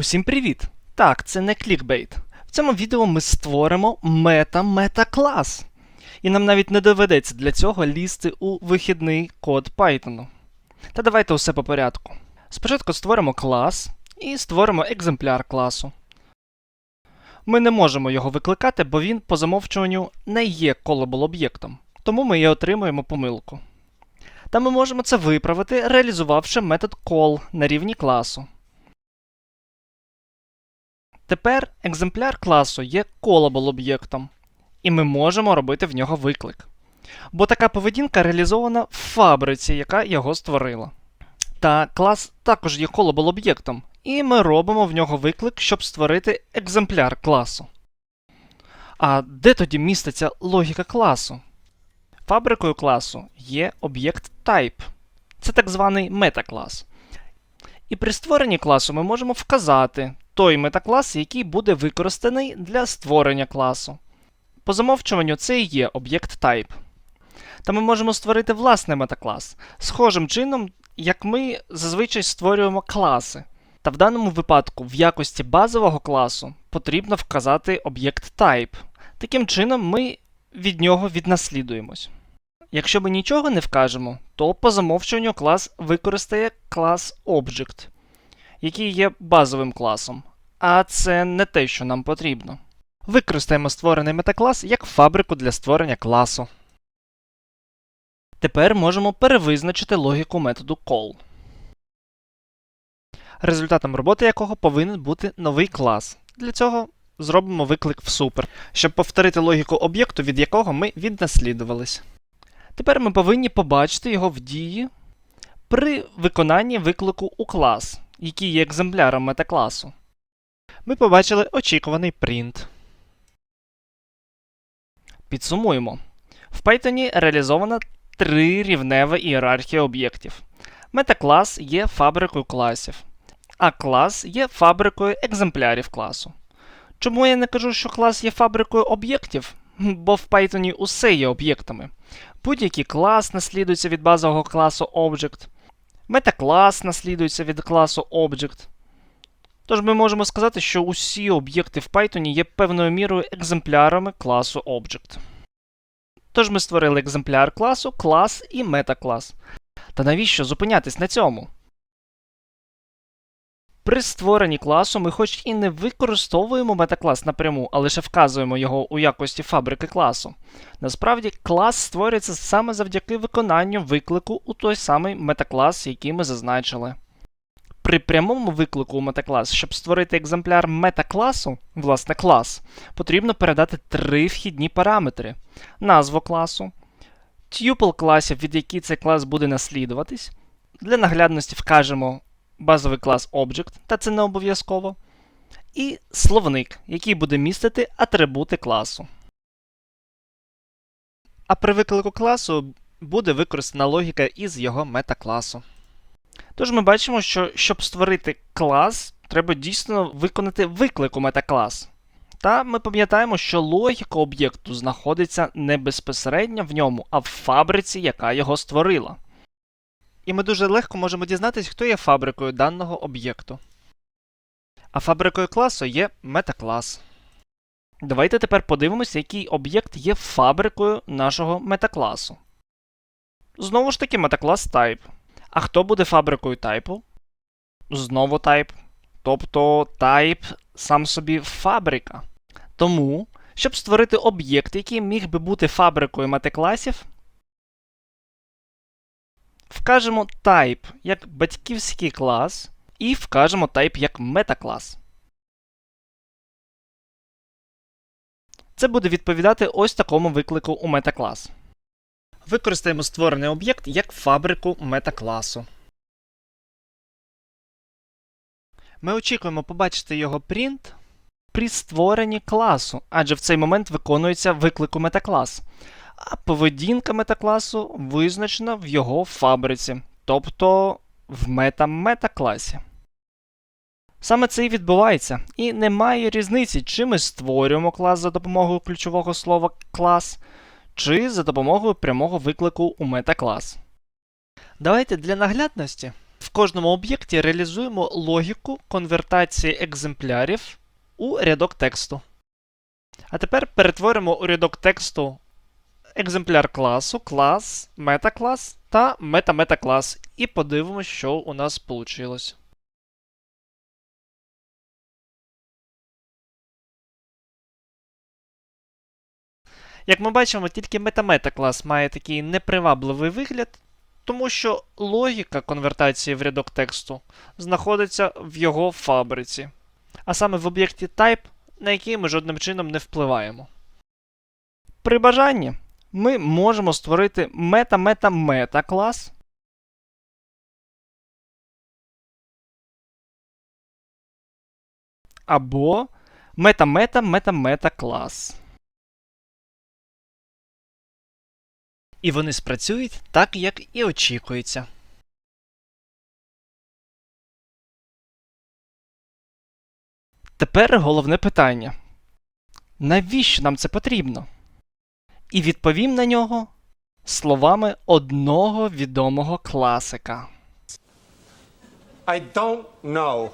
Усім привіт! Так, це не клікбейт. В цьому відео ми створимо мета-мета-клас. І нам навіть не доведеться для цього лізти у вихідний код Python. Та давайте усе по порядку. Спочатку створимо клас і створимо екземпляр класу. Ми не можемо його викликати, бо він по замовчуванню не є callable об'єктом, тому ми і отримуємо помилку. Та ми можемо це виправити, реалізувавши метод call на рівні класу. Тепер екземпляр класу є callable об'єктом, і ми можемо робити в нього виклик. Бо така поведінка реалізована в фабриці, яка його створила. Та клас також є callable об'єктом, і ми робимо в нього виклик, щоб створити екземпляр класу. А де тоді міститься логіка класу? Фабрикою класу є об'єкт type. Це так званий метаклас. І при створенні класу ми можемо вказати той метаклас, який буде використаний для створення класу. По замовчуванню це і є об'єкт type. Та ми можемо створити власний метаклас, схожим чином, як ми зазвичай створюємо класи. Та в даному випадку в якості базового класу потрібно вказати об'єкт type. Таким чином ми від нього віднаслідуємось. Якщо ми нічого не вкажемо, то по замовчуванню клас використає клас Object, який є базовим класом. А це не те, що нам потрібно. Використаємо створений метаклас як фабрику для створення класу. Тепер можемо перевизначити логіку методу call, результатом роботи якого повинен бути новий клас. Для цього зробимо виклик в super, щоб повторити логіку об'єкту, від якого ми віднаслідувались. Тепер ми повинні побачити його в дії при виконанні виклику у клас, який є екземпляром метакласу. Ми побачили очікуваний print. Підсумуємо. В Python реалізована трирівнева ієрархія об'єктів. Метаклас є фабрикою класів, а клас є фабрикою екземплярів класу. Чому я не кажу, що клас є фабрикою об'єктів? Бо в Python усе є об'єктами. Будь-який клас наслідується від базового класу Object, метаклас наслідується від класу Object. Тож ми можемо сказати, що усі об'єкти в Python є певною мірою екземплярами класу Object. Тож ми створили екземпляр класу, клас і метаклас. Та навіщо зупинятись на цьому? При створенні класу ми хоч і не використовуємо метаклас напряму, а лише вказуємо його у якості фабрики класу. Насправді, клас створюється саме завдяки виконанню виклику у той самий метаклас, який ми зазначили. При прямому виклику у метаклас, щоб створити екземпляр метакласу, власне клас, потрібно передати три вхідні параметри: назву класу, тюпл класів, від який цей клас буде наслідуватись. Для наглядності вкажемо базовий клас Object, та це не обов'язково. І словник, який буде містити атрибути класу. А при виклику класу буде використана логіка із його метакласу. Тож ми бачимо, що щоб створити клас, треба дійсно виконати виклик у метаклас. Та ми пам'ятаємо, що логіка об'єкту знаходиться не безпосередньо в ньому, а в фабриці, яка його створила. І ми дуже легко можемо дізнатися, хто є фабрикою даного об'єкту. А фабрикою класу є метаклас. Давайте тепер подивимося, який об'єкт є фабрикою нашого метакласу. Знову ж таки, метаклас type. А хто буде фабрикою тайпу? Знову type. Тобто type сам собі фабрика. Тому, щоб створити об'єкт, який міг би бути фабрикою метакласів, вкажемо type як батьківський клас, і вкажемо type як метаклас. Це буде відповідати ось такому виклику у метаклас. Використаємо створений об'єкт як фабрику метакласу. Ми очікуємо побачити його print при створенні класу, адже в цей момент виконується виклик у метаклас. А поведінка метакласу визначена в його фабриці, тобто в мета-метакласі. Саме це і відбувається, і немає різниці, чи ми створюємо клас за допомогою ключового слова клас, чи за допомогою прямого виклику у метаклас. Давайте для наглядності в кожному об'єкті реалізуємо логіку конвертації екземплярів у рядок тексту. А тепер перетворимо у рядок тексту екземпляр класу, клас, метаклас та мета-метаклас. І подивимось, що у нас вийшло. Як ми бачимо, тільки мета-мета клас має такий непривабливий вигляд, тому що логіка конвертації в рядок тексту знаходиться в його фабриці, а саме в об'єкті type, на який ми жодним чином не впливаємо. При бажанні ми можемо створити мета-мета-мета клас. Або мета-мета-мета-мета клас. І вони спрацюють так, як і очікується. Тепер головне питання. Навіщо нам це потрібно? І відповім на нього словами одного відомого класика. I don't know.